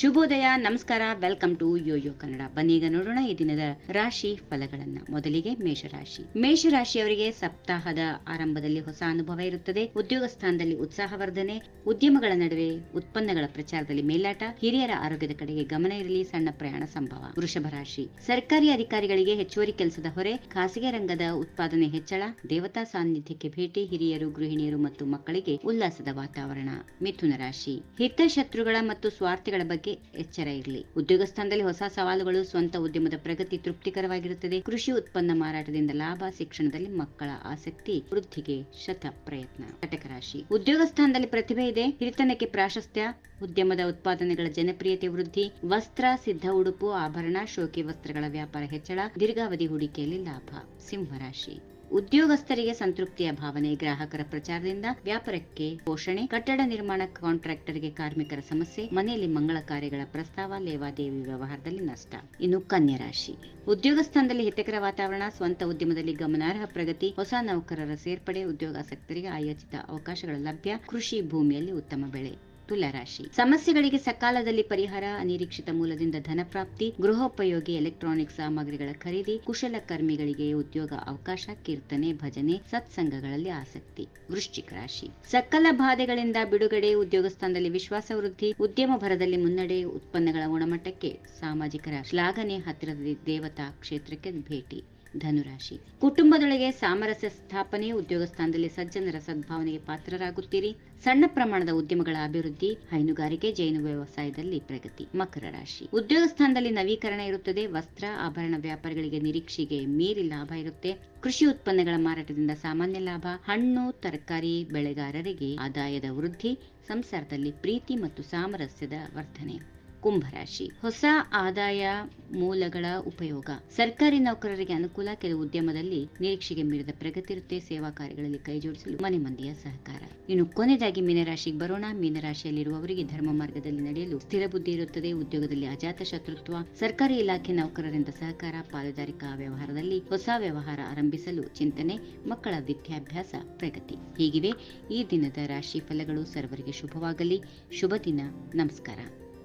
ಶುಭೋದಯ, ನಮಸ್ಕಾರ, welcome to Yoyo Kannada. ಬನ್ನಿ ಈಗ ನೋಡೋಣ ಈ ದಿನದ ರಾಶಿ ಫಲಗಳನ್ನ. ಮೊದಲಿಗೆ ಮೇಷರಾಶಿ. ಮೇಷರಾಶಿಯವರಿಗೆ ಸಪ್ತಾಹದ ಆರಂಭದಲ್ಲಿ ಹೊಸ ಅನುಭವ ಇರುತ್ತದೆ. ಉದ್ಯೋಗ ಸ್ಥಾನದಲ್ಲಿ ಉತ್ಸಾಹವರ್ಧನೆ, ಉದ್ಯಮಗಳ ನಡುವೆ ಉತ್ಪನ್ನಗಳ ಪ್ರಚಾರದಲ್ಲಿ ಮೇಲಾಟ ಹಿರಿಯರ ಆರೋಗ್ಯದ ಕಡೆಗೆ ಗಮನ ಇರಲಿ, ಸಣ್ಣ ಪ್ರಯಾಣ ಸಂಭವ. ವೃಷಭ ರಾಶಿ. ಸರ್ಕಾರಿ ಅಧಿಕಾರಿಗಳಿಗೆ ಹೆಚ್ಚುವರಿ ಕೆಲಸದ ಹೊರೆ, ಖಾಸಗಿ ರಂಗದ ಉತ್ಪಾದನೆ ಹೆಚ್ಚಳ, ದೇವತಾ ಸಾನ್ನಿಧ್ಯಕ್ಕೆ ಭೇಟಿ, ಹಿರಿಯರು, ಗೃಹಿಣಿಯರು ಮತ್ತು ಮಕ್ಕಳಿಗೆ ಉಲ್ಲಾಸದ ವಾತಾವರಣ. ಮಿಥುನ ರಾಶಿ. ಹಿತಶತ್ರುಗಳ ಮತ್ತು ಸ್ವಾರ್ಥಿಗಳ ಬಗ್ಗೆ ಎಚ್ಚರ ಇರಲಿ. ಉದ್ಯೋಗ ಸ್ಥಾನದಲ್ಲಿ ಹೊಸ ಸವಾಲುಗಳು, ಸ್ವಂತ ಉದ್ಯಮದ ಪ್ರಗತಿ ತೃಪ್ತಿಕರವಾಗಿರುತ್ತದೆ. ಕೃಷಿ ಉತ್ಪನ್ನ ಮಾರಾಟದಿಂದ ಲಾಭ, ಶಿಕ್ಷಣದಲ್ಲಿ ಮಕ್ಕಳ ಆಸಕ್ತಿ, ವೃದ್ಧಿಗೆ ಶತ ಪ್ರಯತ್ನ. ಕಟಕ ರಾಶಿ. ಉದ್ಯೋಗ ಸ್ಥಾನದಲ್ಲಿ ಪ್ರತಿಭೆ ಇದೆ. ಹಿರಿತನಕ್ಕೆ ಪ್ರಾಶಸ್ತ್ಯ, ಉದ್ಯಮದ ಉತ್ಪಾದನೆಗಳ ಜನಪ್ರಿಯತೆ ವೃದ್ಧಿ, ವಸ್ತ್ರ, ಸಿದ್ಧ ಉಡುಪು, ಆಭರಣ, ಶೋಕಿ ವಸ್ತ್ರಗಳ ವ್ಯಾಪಾರ ಹೆಚ್ಚಳ, ದೀರ್ಘಾವಧಿ ಹೂಡಿಕೆಯಲ್ಲಿ ಲಾಭ. ಸಿಂಹರಾಶಿ. ಉದ್ಯೋಗಸ್ಥರಿಗೆ ಸಂತೃಪ್ತಿಯ ಭಾವನೆ ಗ್ರಾಹಕರ ಪ್ರಚಾರದಿಂದ ವ್ಯಾಪಾರಕ್ಕೆ ಪೋಷಣೆ, ಕಟ್ಟಡ ನಿರ್ಮಾಣ ಕಾಂಟ್ರಾಕ್ಟರ್ಗೆ ಕಾರ್ಮಿಕರ ಸಮಸ್ಯೆ, ಮನೆಯಲ್ಲಿ ಮಂಗಳ ಕಾರ್ಯಗಳ ಪ್ರಸ್ತಾವ, ಲೇವಾದೇವಿ ವ್ಯವಹಾರದಲ್ಲಿ ನಷ್ಟ. ಇನ್ನು ಕನ್ಯಾ ರಾಶಿ. ಉದ್ಯೋಗ ಸ್ಥಾನದಲ್ಲಿ ಹಿತಕರ ವಾತಾವರಣ, ಸ್ವಂತ ಉದ್ಯಮದಲ್ಲಿ ಗಮನಾರ್ಹ ಪ್ರಗತಿ, ಹೊಸ ನೌಕರರ ಸೇರ್ಪಡೆ, ಉದ್ಯೋಗಾಸಕ್ತರಿಗೆ ಆಯೋಜಿತ ಅವಕಾಶಗಳ ಲಭ್ಯ, ಕೃಷಿ ಭೂಮಿಯಲ್ಲಿ ಉತ್ತಮ ಬೆಳೆ. ತುಲಾರಾಶಿ ಸಮಸ್ಯೆಗಳಿಗೆ ಸಕಾಲದಲ್ಲಿ ಪರಿಹಾರ, ಅನಿರೀಕ್ಷಿತ ಮೂಲದಿಂದ ಧನಪ್ರಾಪ್ತಿ ಗೃಹೋಪಯೋಗಿ ಎಲೆಕ್ಟ್ರಾನಿಕ್ ಸಾಮಗ್ರಿಗಳ ಖರೀದಿ ಕುಶಲಕರ್ಮಿಗಳಿಗೆ ಉದ್ಯೋಗ ಅವಕಾಶ, ಕೀರ್ತನೆ, ಭಜನೆ, ಸತ್ಸಂಗಗಳಲ್ಲಿ ಆಸಕ್ತಿ. ವೃಶ್ಚಿಕ ರಾಶಿ. ಸಕಲ ಬಾಧೆಗಳಿಂದ ಬಿಡುಗಡೆ, ಉದ್ಯೋಗ ಸ್ಥಾನದಲ್ಲಿ ವಿಶ್ವಾಸ ವೃದ್ಧಿ, ಉದ್ಯಮ ಭರದಲ್ಲಿ ಮುನ್ನಡೆ, ಉತ್ಪನ್ನಗಳ ಗುಣಮಟ್ಟಕ್ಕೆ ಸಾಮಾಜಿಕರ ಶ್ಲಾಘನೆ ಹತ್ತಿರದ ದೇವತಾ ಕ್ಷೇತ್ರಕ್ಕೆ ಭೇಟಿ. ಧನುರಾಶಿ. ಕುಟುಂಬದೊಳಗೆ ಸಾಮರಸ್ಯ ಸ್ಥಾಪನೆ, ಉದ್ಯೋಗ ಸ್ಥಾನದಲ್ಲಿ ಸಜ್ಜನರ ಸದ್ಭಾವನೆಗೆ ಪಾತ್ರರಾಗುತ್ತೀರಿ. ಸಣ್ಣ ಪ್ರಮಾಣದ ಉದ್ಯಮಗಳ ಅಭಿವೃದ್ಧಿ, ಹೈನುಗಾರಿಕೆ, ಜೈನು ವ್ಯವಸಾಯದಲ್ಲಿ ಪ್ರಗತಿ, ಮಕರ ರಾಶಿ. ಉದ್ಯೋಗ ಸ್ಥಾನದಲ್ಲಿ ನವೀಕರಣ ಇರುತ್ತದೆ. ವಸ್ತ್ರ, ಆಭರಣ ವ್ಯಾಪಾರಿಗಳಿಗೆ ನಿರೀಕ್ಷೆಗೆ ಮೀರಿ ಲಾಭ ಇರುತ್ತೆ. ಕೃಷಿ ಉತ್ಪನ್ನಗಳ ಮಾರಾಟದಿಂದ ಸಾಮಾನ್ಯ ಲಾಭ. ಹಣ್ಣು, ತರಕಾರಿ, ಬೆಳೆಗಾರರಿಗೆ ಆದಾಯದ ವೃದ್ಧಿ, ಸಂಸಾರದಲ್ಲಿ ಪ್ರೀತಿ ಮತ್ತು ಸಾಮರಸ್ಯದ ವರ್ಧನೆ ಕುಂಭರಾಶಿ. ಹೊಸ ಆದಾಯ ಮೂಲಗಳ ಉಪಯೋಗ. ಸರ್ಕಾರಿ ನೌಕರರಿಗೆ ಅನುಕೂಲ, ಕೆಲವು ಉದ್ಯಮದಲ್ಲಿ ನಿರೀಕ್ಷೆಗೆ ಮೀರಿದ ಪ್ರಗತಿ ಇರುತ್ತೆ ಸೇವಾ ಕಾರ್ಯಗಳಲ್ಲಿ ಕೈಜೋಡಿಸಲು ಮನೆ ಮಂದಿಯ ಸಹಕಾರ. ಇನ್ನು ಕೊನೆಯದಾಗಿ ಮೀನರಾಶಿಗೆ ಬರೋಣ. ಮೀನರಾಶಿಯಲ್ಲಿರುವವರಿಗೆ ಧರ್ಮ ಮಾರ್ಗದಲ್ಲಿ ನಡೆಯಲು ಸ್ಥಿರ ಬುದ್ಧಿ ಇರುತ್ತದೆ. ಉದ್ಯೋಗದಲ್ಲಿ ಅಜಾತ ಶತ್ರುತ್ವ, ಸರ್ಕಾರಿ ಇಲಾಖೆ ನೌಕರರಿಂದ ಸಹಕಾರ, ಪಾಲುದಾರಿಕಾ ವ್ಯವಹಾರದಲ್ಲಿ ಹೊಸ ವ್ಯವಹಾರ ಆರಂಭಿಸಲು ಚಿಂತನೆ, ಮಕ್ಕಳ ವಿದ್ಯಾಭ್ಯಾಸ, ಪ್ರಗತಿ. ಹೀಗಿವೆ ಈ ದಿನದ ರಾಶಿ ಫಲಗಳು. ಸರ್ವರಿಗೆ ಶುಭವಾಗಲಿ. ಶುಭ ದಿನ. ನಮಸ್ಕಾರ.